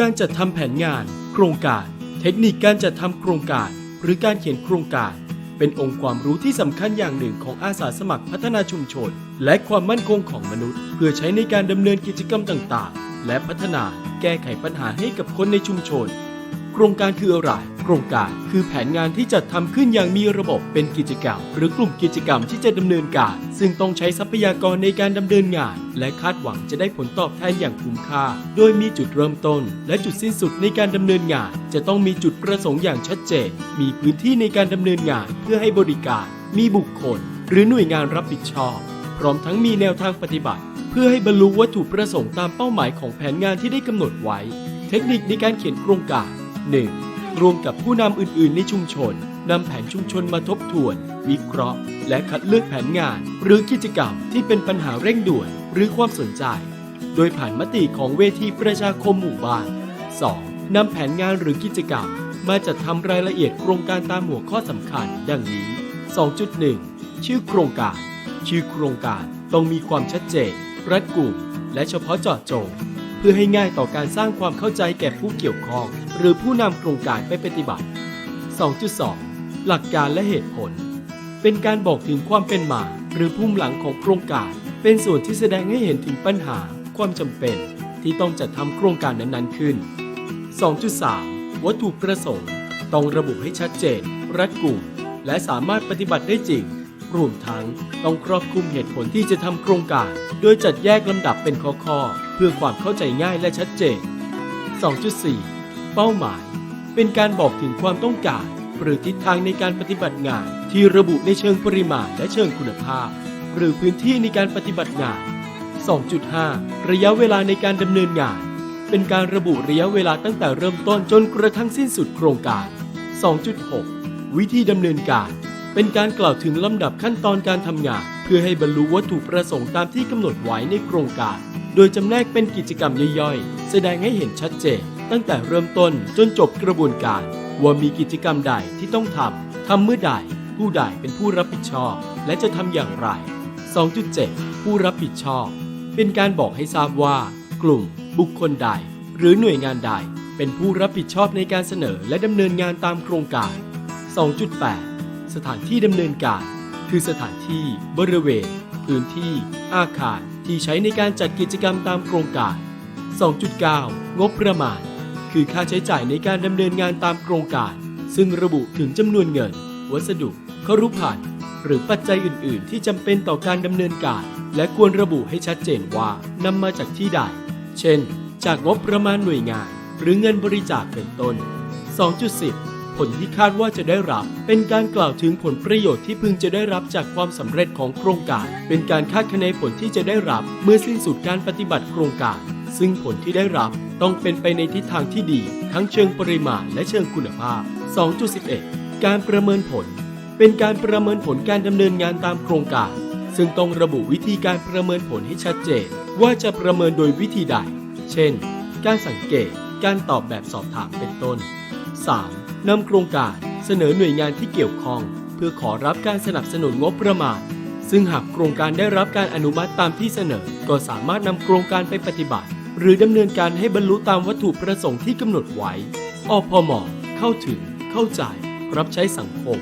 การจัดทำแผนงาน โครงการ เทคนิคการจัดทำโครงการ หรือการเขียนโครงการ เป็นองค์ความรู้ที่สำคัญอย่างหนึ่งของอาสาสมัครพัฒนาชุมชน และความมั่นคงของมนุษย์ เพื่อใช้ในการดำเนินกิจกรรมต่างๆ และพัฒนาแก้ไขปัญหาให้กับคนในชุมชน รงการคืออะไร โครงการคือแผนงานที่จัดทำขึ้นอย่างมีระบบเป็นกิจกรรม หรือกลุ่มกิจกรรมที่จะดำเนินการ ซึ่งต้องใช้ทรัพยากรในการดำเนินงาน และคาดหวังจะได้ผลตอบแทนอย่างคุ้มค่า โดยมีจุดเริ่มต้น และจุดสิ้นสุดในการดำเนินงาน จะต้องมีจุดประสงค์อย่างชัดเจน มีพื้นที่ในการดำเนินงาน เพื่อให้บริการ มีบุคคล หรือหน่วยงานรับผิดชอบ พร้อมทั้งมีแนวทางปฏิบัติ เพื่อให้บรรลุวัตถุประสงค์ตามเป้าหมายของแผนงานที่ได้กำหนดไว้ เทคนิคในการเขียนโครงการ 1. รวมกับผู้นำอื่นๆ ในชุมชนนำแผนชุมชนมาทบทวน วิเคราะห์ และคัดเลือกแผนงาน หรือกิจกรรมที่เป็นปัญหาเร่งด่วนหรือความสนใจ โดยผ่านมติของเวทีประชาคมหมู่บ้าน 2. นำแผนงานหรือกิจกรรม มาจัดทำรายละเอียดโครงการตามหัวข้อสำคัญ ดังนี้ 2.1 ชื่อโครงการ ชื่อโครงการต้องมีความชัดเจนรัดกุมและเฉพาะเจาะจง เพื่อให้ง่ายต่อการสร้างความเข้าใจแก่ผู้เกี่ยวข้อง หรือผู้นำโครงการไปปฏิบัติ 2.2 หลักการและเหตุผล เป็นการบอกถึงความเป็นมา หรือภูมิหลังของโครงการ เป็นส่วนที่แสดงให้เห็นถึงปัญหา ความจำเป็น ที่ต้องจัดทำโครงการนั้นๆขึ้น 2.3 วัตถุประสงค์ ต้องระบุให้ชัดเจน รัดกุมและสามารถปฏิบัติได้จริง รวมทั้งต้องครอบคลุมเหตุผลที่จะทำโครงการ โดยจัดแยกลำดับเป็นข้อๆ เพื่อความเข้าใจง่ายและชัดเจน 2.4 เป้าหมาย เป็นการบอกถึงความต้องการ หรือทิศทางในการปฏิบัติงาน ที่ระบุในเชิงปริมาณและเชิงคุณภาพ หรือพื้นที่ในการปฏิบัติงาน 2.5 ระยะเวลาในการดำเนินงาน เป็นการระบุระยะเวลาตั้งแต่เริ่มต้นจนกระทั่งสิ้นสุดโครงการ 2.6 วิธีดำเนินการ เป็นการกล่าวถึงลำดับขั้นตอนการทำงาน เพื่อให้บรรลุวัตถุประสงค์ตามที่กำหนดไว้ในโครงการ โดยจำแนกเป็นกิจกรรมย่อยๆ แสดงให้เห็นชัดเจน ตั้งแต่เริ่มต้นจนจบกระบวนการ ว่ามีกิจกรรมใดที่ต้องทำทำเมื่อใด ผู้ใดเป็นผู้รับผิดชอบ และจะทำอย่างไร 2.7 ผู้รับผิดชอบ เป็นการบอกให้ทราบว่า กลุ่ม บุคคลใด หรือหน่วยงานใด เป็นผู้รับผิดชอบในการเสนอและดำเนินงานตามโครงการ 2.8 สถานที่ดำเนินการ คือสถานที่ บริเวณ พื้นที่ อาคาร ที่ใช้ในการจัดกิจกรรมตามโครงการ 2.9 งบประมาณ คือค่าใช้จ่ายในการดำเนินงานตามโครงการ ซึ่งระบุถึงจำนวนเงิน วัสดุครุพันธ์หรือปัจจัยอื่น ๆ ที่จำเป็นต่อการดำเนินการ และควรระบุให้ชัดเจนว่านำมาจากที่ใด เช่น จากงบประมาณหน่วยงาน หรือเงินบริจาคเป็นต้น 2.10 ลที่คาดว่าจะได้รับ เป็นการกล่าวถึงผลประโยชน์ที่พึงจะได้รับจากความสำเร็จของโครงการ เป็นการคาดคะเนผลที่จะได้รับ เมื่อสิ้นสุดการปฏิบัติโครงการ ซึ่งผลที่ได้รับต้องเป็นไปในทิศทางที่ดี ทั้งเชิงปริมาณและเชิงคุณภาพ 2.11 การประเมินผล เป็นการประเมินผลการดำเนินงานตามโครงการ ซึ่งต้องระบุวิธีการประเมินผลให้ชัดเจน ว่าจะประเมินโดยวิธีใด เช่น การสังเกต การตอบแบบสอบถามเป็นต้น 3. นำโครงการเสนอหน่วยงานที่เกี่ยวข้อง เพื่อขอรับการสนับสนุนงบประมาณ ซึ่งหากโครงการได้รับการอนุมัติตามที่เสนอ ก็สามารถนำโครงการไปปฏิบัติ หรือดำเนินการให้บรรลุตามวัตถุประสงค์ที่กำหนดไว้อพมเข้าถึง เข้าใจ รับใช้สังคม